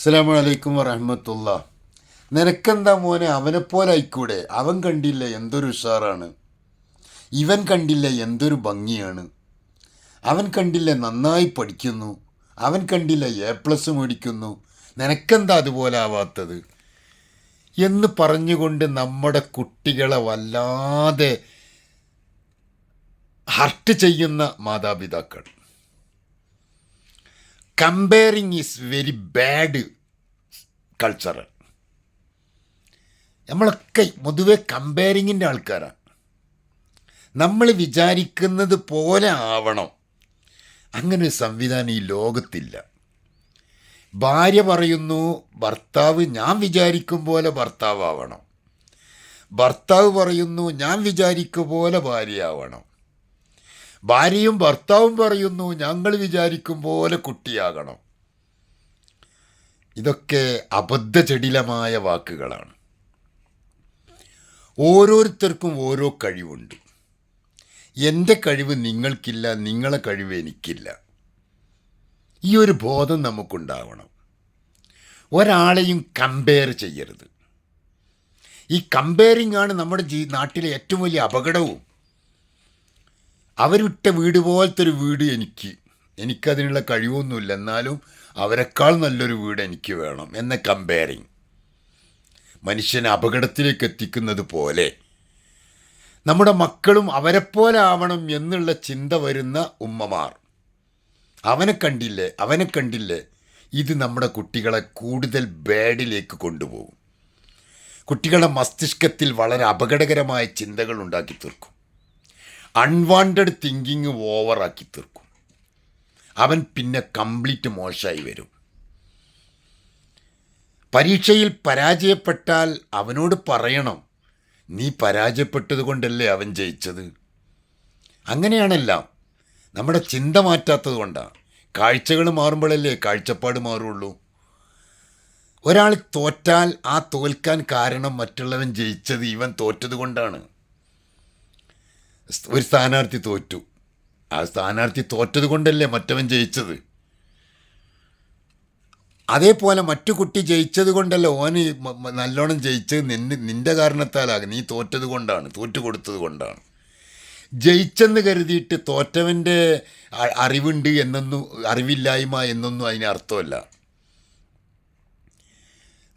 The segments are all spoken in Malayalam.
അസ്സലാമു അലൈക്കും വറഹമത്തുള്ള. നിനക്കെന്താ മോനെ? അവനെപ്പോലെ ആയിക്കൂടെ? അവൻ കണ്ടില്ല എന്തൊരു ഉഷാറാണ്. ഇവൻ കണ്ടില്ല എന്തൊരു ഭംഗിയാണ്. അവൻ കണ്ടില്ല നന്നായി പഠിക്കുന്നു. അവൻ കണ്ടില്ല എ പ്ലസ് മേടിക്കുന്നു. നിനക്കെന്താ അതുപോലെ ആവാത്തത്? എന്ന് പറഞ്ഞുകൊണ്ട് നമ്മുടെ കുട്ടികളെ വല്ലാതെ ഹർട്ട് ചെയ്യുന്ന മാതാപിതാക്കൾ. Comparing is very bad culture നമ്മളൊക്കെ പൊതുവെ കമ്പയറിങ്ങിന്റെ ആൾക്കാരാണ് നമ്മൾ വിചാരിക്കുന്നത് പോലെ ആവണം. അങ്ങനെ ഒരു സംവിധാനം ഈ ലോകത്തില്ല. ഭാര്യ പറയുന്നു ഭർത്താവ് ഞാൻ വിചാരിക്കും പോലെ ഭർത്താവ് ആവണം ഭർത്താവ് പറയുന്നു ഞാൻ വിചാരിക്കും പോലെ ഭാര്യയാവണം. ഭാര്യയും ഭർത്താവും പറയുന്നു ഞങ്ങൾ വിചാരിക്കും പോലെ കുട്ടിയാകണം. ഇതൊക്കെ അബദ്ധജടിലമായ വാക്കുകളാണ്. ഓരോരുത്തർക്കും ഓരോ കഴിവുണ്ട്. എന്റെ കഴിവ് നിങ്ങൾക്കില്ല നിങ്ങളെ കഴിവ് എനിക്കില്ല. ഈ ഒരു ബോധം നമുക്കുണ്ടാവണം. ഒരാളെയും കമ്പയർ ചെയ്യരുത്. ഈ കമ്പയറിംഗ് ആണ് നമ്മുടെ ജീ നാട്ടിലെ ഏറ്റവും വലിയ അപകടവും. അവരിട്ട വീട് പോലത്തെ ഒരു വീട് എനിക്ക്. എനിക്കതിനുള്ള കഴിവൊന്നുമില്ല. എന്നാലും അവരെക്കാൾ നല്ലൊരു വീട് എനിക്ക് വേണം എന്ന കമ്പയറിങ്. മനുഷ്യനെ അപകടത്തിലേക്ക് എത്തിക്കുന്നത് പോലെ. നമ്മുടെ മക്കളും അവരെപ്പോലെ ആവണം എന്നുള്ള ചിന്ത വരുന്ന ഉമ്മമാർ. അവനെ കണ്ടില്ലേ? അവനെ കണ്ടില്ലേ? ഇത് നമ്മുടെ കുട്ടികളെ കൂടുതൽ ബാഡിലേക്ക് കൊണ്ടുപോകും. കുട്ടികളുടെ മസ്തിഷ്കത്തിൽ വളരെ അപകടകരമായ ചിന്തകൾ ഉണ്ടാക്കി തീർക്കും. അൺവാണ്ടഡ് തിങ്കിങ് ഓവറാക്കി തീർക്കും. അവൻ പിന്നെ കംപ്ലീറ്റ് മോശമായി വരും. പരീക്ഷയിൽ പരാജയപ്പെട്ടാൽ അവനോട് പറയണം നീ പരാജയപ്പെട്ടത് കൊണ്ടല്ലേ അവൻ ജയിച്ചത്? അങ്ങനെയാണെല്ലാം. നമ്മുടെ ചിന്ത മാറ്റാത്തത് കൊണ്ടാണ് കാഴ്ചകൾ മാറുമ്പോഴല്ലേ കാഴ്ചപ്പാട് മാറുള്ളൂ. ഒരാൾ തോറ്റാൽ ആ തോൽക്കാൻ കാരണം മറ്റുള്ളവൻ ജയിച്ചത് ഇവൻ തോറ്റത് കൊണ്ടാണ്. ഒരു സ്ഥാനാർത്ഥി തോറ്റു. ആ സ്ഥാനാർത്ഥി തോറ്റത് കൊണ്ടല്ലേ മറ്റവൻ ജയിച്ചത്? അതേപോലെ മറ്റു കുട്ടി ജയിച്ചത് കൊണ്ടല്ല ഓന് നല്ലോണം ജയിച്ചത് നിന്നെ നിന്റെ കാരണത്താലാകും. നീ തോറ്റത് കൊണ്ടാണ് തോറ്റു കൊടുത്തത് കൊണ്ടാണ്. ജയിച്ചെന്ന് കരുതിയിട്ട് തോറ്റവന്റെ അറിവുണ്ട് എന്നൊന്നും അറിവില്ലായ്മ എന്നൊന്നും അതിന് അർത്ഥമല്ല.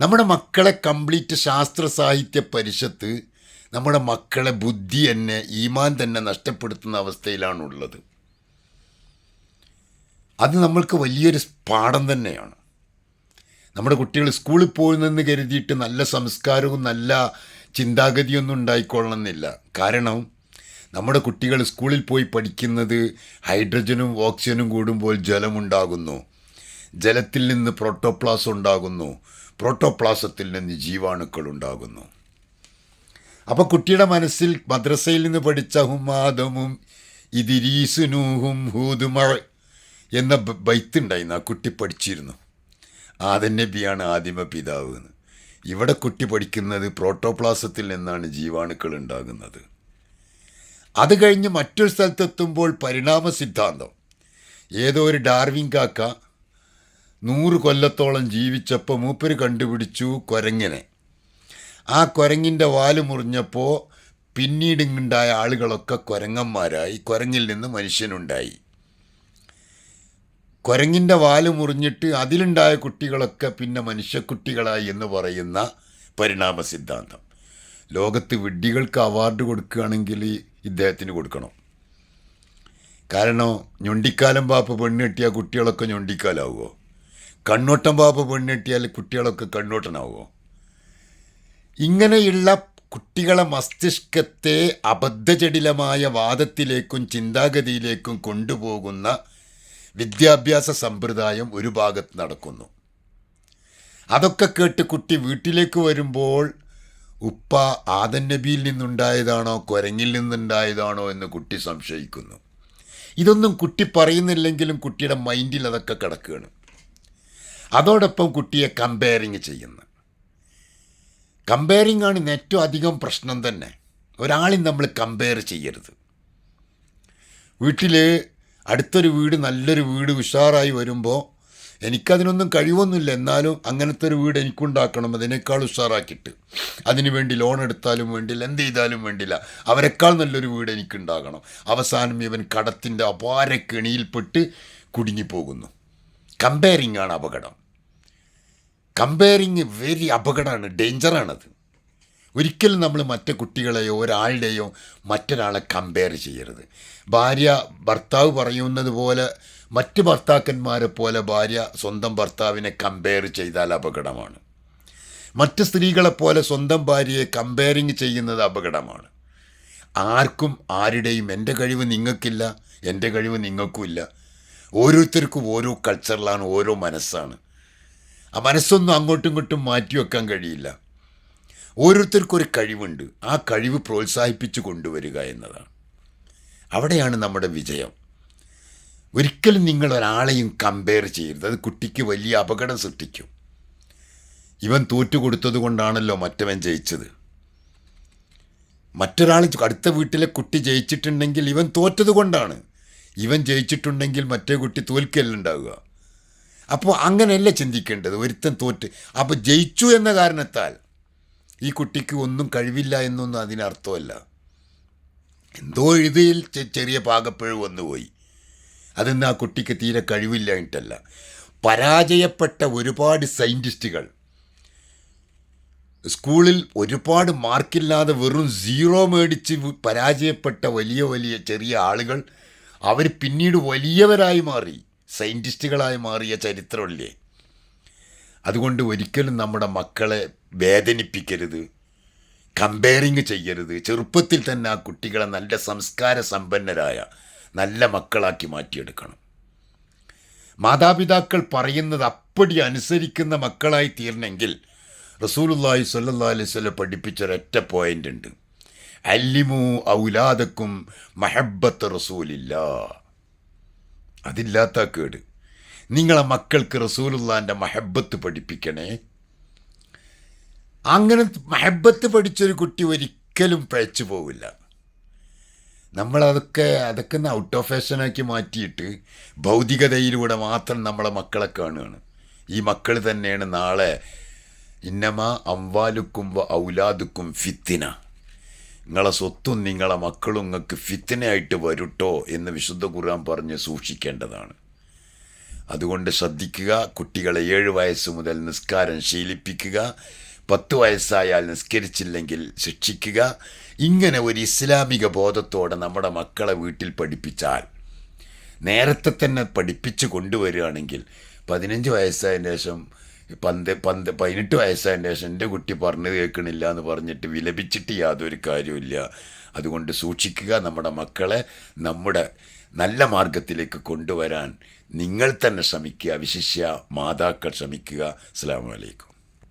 നമ്മുടെ മക്കളെ കംപ്ലീറ്റ് ശാസ്ത്ര സാഹിത്യ പരിഷത്ത് നമ്മുടെ മക്കളെ ബുദ്ധി തന്നെ ഈമാൻ തന്നെ നഷ്ടപ്പെടുത്തുന്ന അവസ്ഥയിലാണുള്ളത്. അത് നമ്മൾക്ക് വലിയൊരു പാഠം തന്നെയാണ്. നമ്മുടെ കുട്ടികൾ സ്കൂളിൽ പോകുന്നെന്ന് കരുതിയിട്ട് നല്ല സംസ്കാരവും നല്ല ചിന്താഗതിയൊന്നും ഉണ്ടായിക്കൊള്ളണമെന്നില്ല. കാരണം നമ്മുടെ കുട്ടികൾ സ്കൂളിൽ പോയി പഠിക്കുന്നത് ഹൈഡ്രജനും ഓക്സിജനും കൂടുമ്പോൾ ജലമുണ്ടാകുന്നു. ജലത്തിൽ നിന്ന് പ്രോട്ടോപ്ലാസ് ഉണ്ടാകുന്നു. പ്രോട്ടോപ്ലാസത്തിൽ നിന്ന് ജീവാണുക്കൾ ഉണ്ടാകുന്നു. അപ്പോൾ കുട്ടിയുടെ മനസ്സിൽ മദ്രസയിൽ നിന്ന് പഠിച്ച ഹുമാദമും ഇതിരീസുനൂഹും ഹൂതുമ എന്ന ബൈത്ത് ബൈത്തുണ്ടായിരുന്നു ആ കുട്ടി പഠിച്ചിരുന്നു. ആദൻ നബിയാണ് ആദിമ പിതാവ് എന്ന് ഇവിടെ കുട്ടി പഠിക്കുന്നത് പ്രോട്ടോപ്ലാസത്തിൽ നിന്നാണ് ജീവാണുക്കൾ ഉണ്ടാകുന്നത്. അത് കഴിഞ്ഞ് മറ്റൊരു സ്ഥലത്തെത്തുമ്പോൾ പരിണാമ സിദ്ധാന്തം. ഏതോ ഒരു ഡാർവിൻ കാക്ക നൂറ് കൊല്ലത്തോളം ജീവിച്ചപ്പോൾ മൂപ്പര് കണ്ടുപിടിച്ചു കുരങ്ങനെ. ആ കുരങ്ങിന്റെ വാൽ മുറിഞ്ഞപ്പോൾ പിന്നീട് ആളുകളൊക്കെ കുരങ്ങന്മാരായി. കുരങ്ങിൽ നിന്ന് മനുഷ്യനുണ്ടായി. കുരങ്ങിന്റെ വാൽ മുറിഞ്ഞിട്ട് അതിലുണ്ടായ കുട്ടികളൊക്കെ പിന്നെ മനുഷ്യക്കുട്ടികളായി എന്ന് പറയുന്ന പരിണാമ സിദ്ധാന്തം ലോകത്ത് വിഡ്ഢികൾക്ക് അവാർഡ് കൊടുക്കുകയാണെങ്കിൽ ഇദ്ദേഹത്തിന് കൊടുക്കണം. കാരണം ഞൊണ്ടിക്കാലം പാപ്പ പെണ്ണെട്ടിയാൽ കുട്ടികളൊക്കെ ഞൊണ്ടിക്കാലാവുമോ കണ്ണോട്ടം പാപ്പ പെണ്ണെട്ടിയാൽ കുട്ടികളൊക്കെ കണ്ണോട്ടനാവുമോ ഇങ്ങനെയുള്ള കുട്ടികളെ മസ്തിഷ്കത്തെ അബദ്ധജടിലമായ വാദത്തിലേക്കും ചിന്താഗതിയിലേക്കും കൊണ്ടുപോകുന്ന വിദ്യാഭ്യാസ സമ്പ്രദായം ഒരു ഭാഗത്ത് നടക്കുന്നു. അതൊക്കെ കേട്ട് കുട്ടി വീട്ടിലേക്ക് വരുമ്പോൾ ഉപ്പ ആദൻ നബിയിൽ നിന്നുണ്ടായതാണോ കുരങ്ങിൽ നിന്നുണ്ടായതാണോ എന്ന് കുട്ടി സംശയിക്കുന്നു. ഇതൊന്നും കുട്ടി പറയുന്നില്ലെങ്കിലും കുട്ടിയുടെ മൈൻഡിൽ അതൊക്കെ കിടക്കുകയാണ്. അതോടൊപ്പം കുട്ടിയെ കമ്പയറിങ് ചെയ്യുന്നു. കമ്പയറിംഗ് ആണ് ഇന്ന് ഏറ്റവും അധികം പ്രശ്നം തന്നെ. ഒരാളെയും നമ്മൾ കമ്പയർ ചെയ്യരുത്. വീട്ടിൽ അടുത്തൊരു വീട് നല്ലൊരു വീട് ഉഷാറായി വരുമ്പോൾ എനിക്കതിനൊന്നും കഴിവൊന്നുമില്ല. എന്നാലും അങ്ങനത്തെ ഒരു വീട് എനിക്കുണ്ടാക്കണം. അതിനേക്കാൾ ഉഷാറാക്കിയിട്ട്. അതിനു വേണ്ടി ലോൺ എടുത്താലും വേണ്ടില്ല എന്ത് ചെയ്താലും വേണ്ടില്ല. അവരെക്കാൾ നല്ലൊരു വീട് എനിക്കുണ്ടാകണം. അവസാനം ഇവൻ കടത്തിന്റെ അപാര കെണിയിൽപ്പെട്ട് കുടുങ്ങിപ്പോകുന്നു. കമ്പയറിംഗ് ആണ് അപകടം. കമ്പയറിങ് വെരി അപകടമാണ് ഡേഞ്ചറാണത് ഒരിക്കലും നമ്മൾ മറ്റു കുട്ടികളെയോ ഒരാളുടെയോ മറ്റൊരാളെ കമ്പയർ ചെയ്യരുത്. ഭാര്യ ഭർത്താവ് പറയുന്നത് പോലെ മറ്റ് ഭർത്താക്കന്മാരെ പോലെ ഭാര്യ സ്വന്തം ഭർത്താവിനെ കമ്പയർ ചെയ്താൽ അപകടമാണ്. മറ്റ് സ്ത്രീകളെപ്പോലെ സ്വന്തം ഭാര്യയെ കമ്പയറിങ് ചെയ്യുന്നത് അപകടമാണ്. ആർക്കും ആരുടെയും എന്റെ കഴിവ് നിങ്ങൾക്കില്ല എന്റെ കഴിവ് നിങ്ങൾക്കുമില്ല. ഓരോരുത്തർക്കും ഓരോ കൾച്ചറിലാണ് ഓരോ മനസ്സാണ്. ആ മനസ്സൊന്നും അങ്ങോട്ടും ഇങ്ങോട്ടും മാറ്റി വെക്കാൻ കഴിയില്ല. ഓരോരുത്തർക്കൊരു കഴിവുണ്ട്. ആ കഴിവ് പ്രോത്സാഹിപ്പിച്ച് കൊണ്ടുവരിക എന്നതാണ്. അവിടെയാണ് നമ്മുടെ വിജയം. ഒരിക്കലും നിങ്ങൾ ഒരാളെയും കമ്പയർ ചെയ്യരുത്. അത് കുട്ടിക്ക് വലിയ അപകടം സൃഷ്ടിക്കും. ഇവൻ തോറ്റു കൊടുത്തത് കൊണ്ടാണല്ലോ മറ്റവൻ ജയിച്ചത്. മറ്റൊരാൾ അടുത്ത വീട്ടിലെ കുട്ടി ജയിച്ചിട്ടുണ്ടെങ്കിൽ ഇവൻ തോറ്റത് കൊണ്ടാണ്. ഇവൻ ജയിച്ചിട്ടുണ്ടെങ്കിൽ മറ്റേ കുട്ടി തോൽക്കല്ല ഉണ്ടാവുക അപ്പോൾ അങ്ങനെയല്ല ചിന്തിക്കേണ്ടത്? ഒരുത്തൻ തോറ്റ്. അപ്പോൾ ജയിച്ചു എന്ന കാരണത്താൽ ഈ കുട്ടിക്ക് ഒന്നും കഴിവില്ല എന്നൊന്നും അതിനർത്ഥമല്ല എന്തോ എഴുതിയിൽ ചെറിയ പാകപ്പിഴവ് വന്നുപോയി. അതെന്ന് ആ കുട്ടിക്ക് തീരെ കഴിവില്ലായിട്ടല്ല പരാജയപ്പെട്ട ഒരുപാട് സയന്റിസ്റ്റുകൾ സ്കൂളിൽ ഒരുപാട് മാർക്കില്ലാതെ വെറും സീറോ മേടിച്ച് പരാജയപ്പെട്ട വലിയ വലിയ ചെറിയ ആളുകൾ അവർ പിന്നീട് വലിയവരായി മാറി. സയന്റിസ്റ്റുകളായി മാറിയ ചരിത്രമല്ലേ? അതുകൊണ്ട് ഒരിക്കലും നമ്മുടെ മക്കളെ വേദനിപ്പിക്കരുത് കമ്പയറിങ് ചെയ്യരുത്. ചെറുപ്പത്തിൽ തന്നെ ആ കുട്ടികളെ നല്ല സംസ്കാര സമ്പന്നരായ നല്ല മക്കളാക്കി മാറ്റിയെടുക്കണം. മാതാപിതാക്കൾ പറയുന്നത് അപ്പടി അനുസരിക്കുന്ന മക്കളായി തീരണമെങ്കിൽ റസൂലുള്ളാഹി സ്വല്ലല്ലാഹി അലൈഹി വസല്ലം പഠിപ്പിച്ചൊരൊറ്റ പോയിന്റ് ഉണ്ട്. അല്ലിമു ഔലാദക്കും മഹബത്ത് റസൂലില്ല അതില്ലാത്ത കേട്. നിങ്ങളെ മക്കൾക്ക് റസൂലുള്ളാന്റെ മഹബത്ത് പഠിപ്പിക്കണേ. അങ്ങനെ മഹബത്ത് പഠിച്ചൊരു കുട്ടി ഒരിക്കലും പഴച്ചു പോവില്ല. നമ്മളതൊക്കെ അതൊക്കെ ഒന്ന് ഔട്ട് ഓഫ് ഫാഷനാക്കി മാറ്റിയിട്ട് ഭൗതികതയിലൂടെ മാത്രം നമ്മളെ മക്കളെ കാണുകയാണ്. ഈ മക്കൾ തന്നെയാണ് നാളെ ഇന്നമ അംവാലുക്കും ഔലാദുക്കും ഫിത്തിന. നിങ്ങളെ സ്വത്തും നിങ്ങളെ മക്കളും നിങ്ങൾക്ക് ഫിത്തിനായിട്ട് വരുട്ടോ എന്ന് വിശുദ്ധ ഖുർആൻ പറഞ്ഞ് സൂക്ഷിക്കേണ്ടതാണ്. അതുകൊണ്ട് ശ്രദ്ധിക്കുക കുട്ടികളെ ഏഴ് വയസ്സ് മുതൽ നിസ്കാരം ശീലിപ്പിക്കുക പത്ത് വയസ്സായാൽ നിസ്കരിച്ചില്ലെങ്കിൽ ശിക്ഷിക്കുക. ഇങ്ങനെ ഒരു ഇസ്ലാമിക ബോധത്തോടെ നമ്മുടെ മക്കളെ വീട്ടിൽ പഠിപ്പിച്ചാൽ നേരത്തെ തന്നെ പഠിപ്പിച്ച് കൊണ്ടുവരികയാണെങ്കിൽ പതിനഞ്ച് വയസ്സായതിന് ശേഷം പന്ത് പന്ത് പതിനെട്ട് വയസ്സായതിന് ശേഷം എന്റെ കുട്ടി പറഞ്ഞു കേൾക്കണില്ല എന്ന് പറഞ്ഞിട്ട് വിലപിച്ചിട്ട് യാതൊരു കാര്യമില്ല അതുകൊണ്ട് സൂക്ഷിക്കുക നമ്മുടെ മക്കളെ നമ്മുടെ നല്ല മാർഗത്തിലേക്ക് കൊണ്ടുവരാൻ നിങ്ങൾ തന്നെ ശ്രമിക്കുക വിശിഷ്യ മാതാക്കൾ ശ്രമിക്കുക. അസ്സാം വലൈക്കും